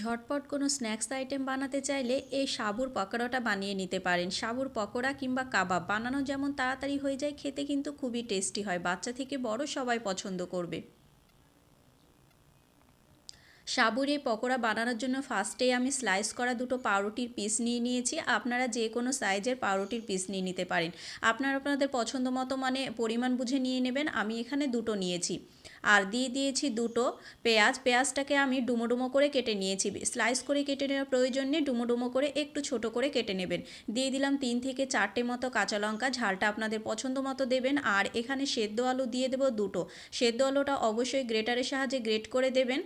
ঝটপট কোনো snacks item বানাতে চাইলে এই সাবুর পকোড়াটা বানিয়ে নিতে পারেন। সাবুর পকোড়া কিংবা কাবাব বানানো যেমন তাড়াতাড়ি হয়ে যায়, খেতে কিন্তু খুবই টেস্টি হয়। বাচ্চা থেকে বড় সবাই পছন্দ করবে। সাবুর এই পকোড়া বানানোর জন্য ফার্স্টেই আমি স্লাইস করা দুটো পাউরুটির পিস নিয়ে নিয়েছি। আপনারা যে কোনো সাইজের পাউরুটির পিস নিয়ে নিতে পারেন। আপনারা আপনাদের পছন্দ মতো মানে পরিমাণ বুঝে নিয়ে নেবেন। আমি এখানে দুটো নিয়েছি। আর দিয়ে দিয়েছি দুটো পেঁয়াজ। পেঁয়াজটাকে আমি ডুমো ডুমো করে কেটে নিয়েছি। স্লাইস করে কেটে নেওয়ার প্রয়োজন নেই ডুমো ডুমো করে একটু ছোট করে কেটে নেবেন। দিয়ে দিলাম তিন থেকে চারটে মতো কাঁচা লঙ্কা, ঝালটা আপনাদের পছন্দ মতো দেবেন। আর এখানে সেদ্ধ আলু দিয়ে দেবো দুটো। সেদ্ধ আলুটা অবশ্যই গ্রেটারের সাহায্যে গ্রেট করে দেবেন।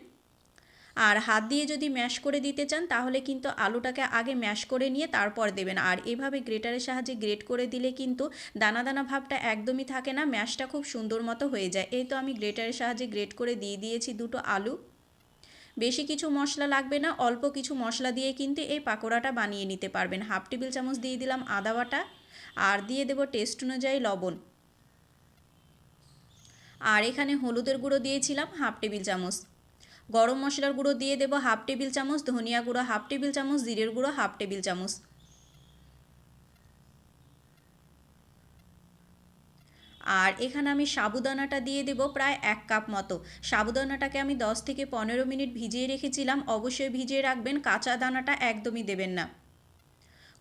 আর হাত দিয়ে যদি ম্যাশ করে দিতে চান, তাহলে কিন্তু আলুটাকে আগে ম্যাশ করে নিয়ে তারপর দেবেন। আর এভাবে গ্রেটারের সাহায্যে গ্রেট করে দিলে কিন্তু দানা দানা ভাবটা একদমই থাকে না, ম্যাশটা খুব সুন্দর মতো হয়ে যায়। এই তো আমি গ্রেটারের সাহায্যে গ্রেট করে দিয়ে দিয়েছি দুটো আলু। বেশি কিছু মশলা লাগবে না, অল্প কিছু মশলা দিয়ে কিন্তু এই পাকোড়াটা বানিয়ে নিতে পারবেন। হাফ টেবিল চামচ দিয়ে দিলাম আদা বাটা আর দিয়ে দেবো টেস্ট অনুযায়ী লবণ। আর এখানে হলুদের গুঁড়ো দিয়েছিলাম হাফ টেবিল চামচ। গরম মশলার গুঁড়ো দিয়ে দেবো হাফ টেবিল চামচ, ধনিয়া গুঁড়ো হাফ টেবিল চামচ, জিরের গুঁড়ো হাফ টেবিল চামচ। আর এখানে আমি সাবুদানাটা দিয়ে দেবো প্রায় এক কাপ মতো। সাবুদানাটাকে আমি দশ থেকে পনেরো মিনিট ভিজিয়ে রেখেছিলাম, অবশ্যই ভিজিয়ে রাখবেন, কাঁচা দানাটা একদমই দেবেন না।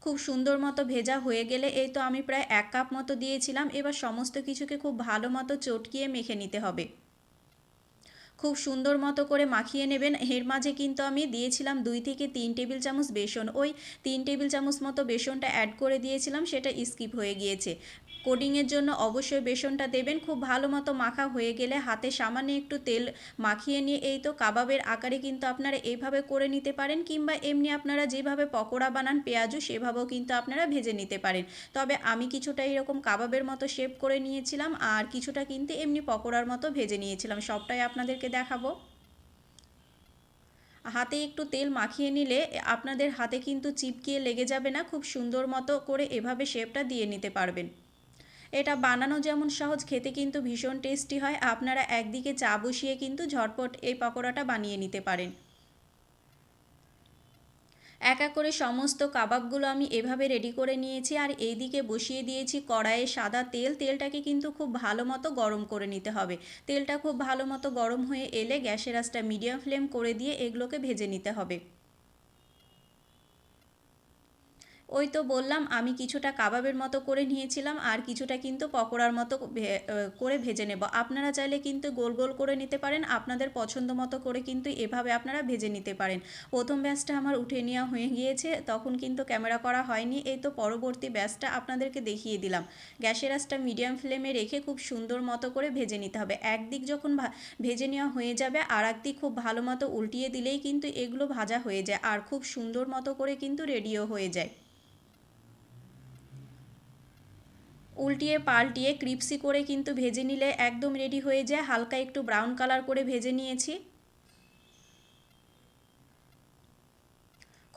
খুব সুন্দর মতো ভেজা হয়ে গেলে এই তো আমি প্রায় এক কাপ মতো দিয়েছিলাম, এবার সমস্ত কিছুকে খুব ভালো মতো চটকিয়ে মেখে নিতে হবে। খুব সুন্দর মতো করে মাখিয়ে নেবেন। এর মাঝে কিন্তু আমি দিয়েছিলাম দুই থেকে তিন টেবিল চামচ বেসন। ওই তিন টেবিল চামচ মতো বেসনটা অ্যাড করে দিয়েছিলাম, সেটা স্কিপ হয়ে গিয়েছে। কোডিংয়ের জন্য অবশ্যই বেসনটা দেবেন। খুব ভালো মতো মাখা হয়ে গেলে হাতে সামান্য একটু তেল মাখিয়ে নিয়ে, এই তো কাবাবের আকারে কিন্তু আপনারা এইভাবে করে নিতে পারেন কিংবা এমনি আপনারা যেভাবে পকোড়া বানান, পেঁয়াজু সেভাবেও কিন্তু আপনারা ভেজে নিতে পারেন। তবে আমি কিছুটা এরকম কাবাবের মতো শেপ করে নিয়েছিলাম আর কিছুটা কিন্তু এমনি পকোড়ার মতো ভেজে নিয়েছিলাম। সবটাই আপনাদেরকে দেখাবো। হাতে একটু তেল মাখিয়ে নিলে আপনাদের হাতে কিন্তু চিপকিয়ে লেগে যাবে না। খুব সুন্দর মতো করে এভাবে শেপটা দিয়ে নিতে পারবেন। এটা বানানো যেমন সহজ, খেতে কিন্তু ভীষণ টেস্টি হয়। আপনারা একদিকে চা বসিয়ে কিন্তু ঝটপট এই পকোড়াটা বানিয়ে নিতে পারেন। এক এক করে সমস্ত কাবাবগুলো আমি এভাবে রেডি করে নিয়েছি আর এইদিকে বসিয়ে দিয়েছি কড়াইয়ে সাদা তেল। তেলটাকে কিন্তু খুব ভালো মতো গরম করে নিতে হবে। তেলটা খুব ভালো মতো গরম হয়ে এলে গ্যাসের আঁচটা মিডিয়াম ফ্লেম করে দিয়ে এগুলোকে ভেজে নিতে হবে। ওই তো বললাম, আমি কিছুটা কাবাবের মতো করে নিয়েছিলাম, আর কিছুটা কিন্তু পকোড়ার মতো করে ভেজে নেব। আপনারা চাইলে কিন্তু গোল গোল করে নিতে পারেন, আপনাদের পছন্দ মতো করে কিন্তু এভাবে আপনারা ভেজে নিতে পারেন। প্রথম ব্যাচটা আমার উঠে নেওয়া হয়ে গিয়েছে, তখন কিন্তু ক্যামেরা করা হয়নি, এই তো পরবর্তী ব্যাচটা আপনাদেরকে দেখিয়ে দিলাম। গ্যাসের আঁচটা মিডিয়াম ফ্লেমে রেখে খুব সুন্দর মতো করে ভেজে নিতে হবে। একদিক যখন ভেজে নেওয়া হয়ে যাবে আর একদিক খুব ভালো মতো উল্টিয়ে দিলেই কিন্তু এগুলো ভাজা হয়ে যায়, আর খুব সুন্দর মতো করে কিন্তু রেডিও হয়ে যায়। উল্টিয়ে পাল্টিয়ে ক্রিপসি করে কিন্তু ভেজে নিলে একদম রেডি হয়ে যায়। হালকা একটু ব্রাউন কালার করে ভেজে নিয়েছি।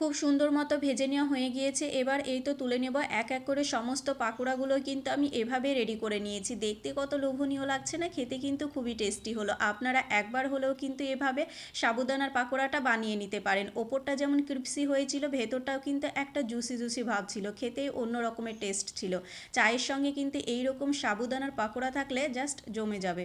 খুব সুন্দর মতো ভেজে নেওয়া হয়ে গিয়েছে। এবার এই তো তুলে নেব এক এক করে সমস্ত পাকোড়াগুলো কিন্তু আমি এভাবে রেডি করে নিয়েছি। দেখতে কত লোভনীয় লাগছে না, খেতে কিন্তু খুবই টেস্টি হলো। আপনারা একবার হলেও কিন্তু এভাবে সাবুদানার পাকোড়াটা বানিয়ে নিতে পারেন। ওপরটা যেমন ক্রিপসি হয়েছিল, ভেতরটাও কিন্তু একটা জুসি জুসি ভাব ছিল। খেতে অন্য রকমের টেস্ট ছিল। চায়ের সঙ্গে কিন্তু এই রকম সাবুদানার পাকোড়া থাকলে জাস্ট জমে যাবে।